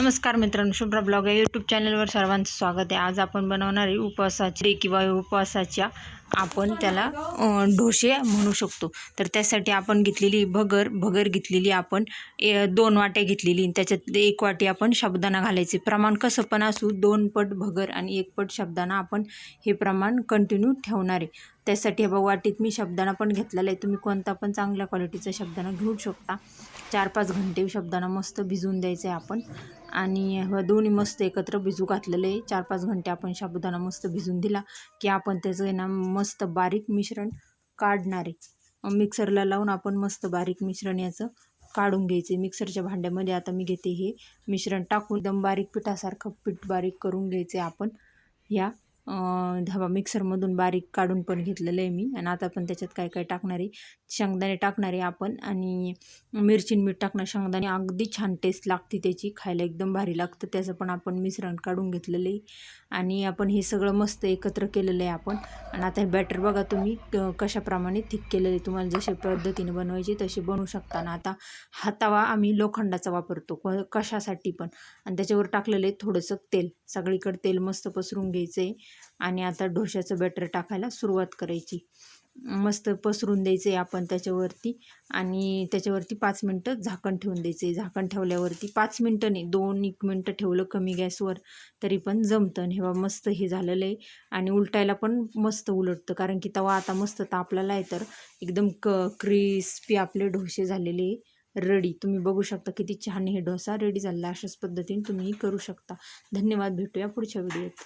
नमस्कार मित्रांनो शुभ्रा ब्लॉग या यूट्यूब चॅनलवर सर्वांचं स्वागत आहे. आज आपण बनवणारे उपवासाची उपवासाचे किंवा उपवासाच्या आपण त्याला डोसे ढोसे म्हणू शकतो. तर त्यासाठी आपण घेतलेली भगर भगर घेतलेली आपण ए, दोन वाट्या घेतलेली आणि त्याच्यात एक वाटी आपण शब्दांना घालायचे. प्रमाण कसं पण असू दोन पट भगर आणि एक पट शब्दांना आपण हे प्रमाण कंटिन्यू ठेवणार आहे. त्यासाठी हे बघ वाटीत मी शब्दांना पण घेतलेला आहे. तुम्ही कोणता पण चांगल्या क्वालिटीचा शब्दांना घेऊ शकता. चार पाच घंटे शब्दांना मस्त भिजवून द्यायचं आहे आपण. आणि दोन्ही मस्त एकत्र भिजू घातलेलं आहे. चार पाच घंटे आपण साबुदाणा मस्त भिजून दिला की आपण त्याचं आहे ना मस्त बारीक मिश्रण काढणार आहे. मिक्सरला लावून आपण मस्त बारीक मिश्रण याचं काढून घ्यायचे मिक्सरच्या भांड्यामध्ये आता मी घेते हे मिश्रण टाकून एकदम बारीक पिठासारखं पीठ बारीक करून घ्यायचे आपण या धाबा मिक्सरमधून बारीक काढून पण घेतलेलं आहे मी. आणि आता पण त्याच्यात काय काय टाकणार? आहे शेंगदाणे टाकणार आहे आपण. आणि मिरची मीठ टाकणार शेंगदाणे अगदी छान टेस्ट लागते त्याची. खायला एकदम भारी लागतं. त्याचं पण आपण मिश्रण काढून घेतलेलं आहे. आणि आपण हे सगळं मस्त एकत्र केलेलं आहे आपण. आणि आता हे बॅटर बघा तुम्ही कशाप्रमाणे थिक केलेलं आहे. तुम्हाला जशा पद्धतीने बनवायची तशी बनवू शकता. आणि आता हा तवा आम्ही लोखंडाचा वापरतो. कशासाठी पण. आणि त्याच्यावर टाकलेलं आहे थोडंसं तेल. सगळीकडे तेल मस्त पसरून घ्यायचं आहे आणि आता ढोशाचं बॅटर टाकायला सुरुवात करायची. मस्त पसरून द्यायचं आहे आपण त्याच्यावरती आणि त्याच्यावरती पाच मिनटं झाकण ठेवून द्यायचं आहे झाकण ठेवल्यावरती पाच मिनटं नाही दोन एक मिनटं ठेवलं कमी गॅसवर तरी पण जमतं. आणि हेव्हा मस्त हे झालेलं आहे. आणि उलटायला पण मस्त उलटतं. कारण की तवा आता मस्त तापलेला आहे तर एकदम क क्रिस्पी आपले डोसे झालेले आहे रेडी तुम्ही बघू शकता किती छान हे डोसा रेडी झालेला अशाच पद्धतीने तुम्ही करू शकता. धन्यवाद. भेटूया पुढच्या व्हिडिओत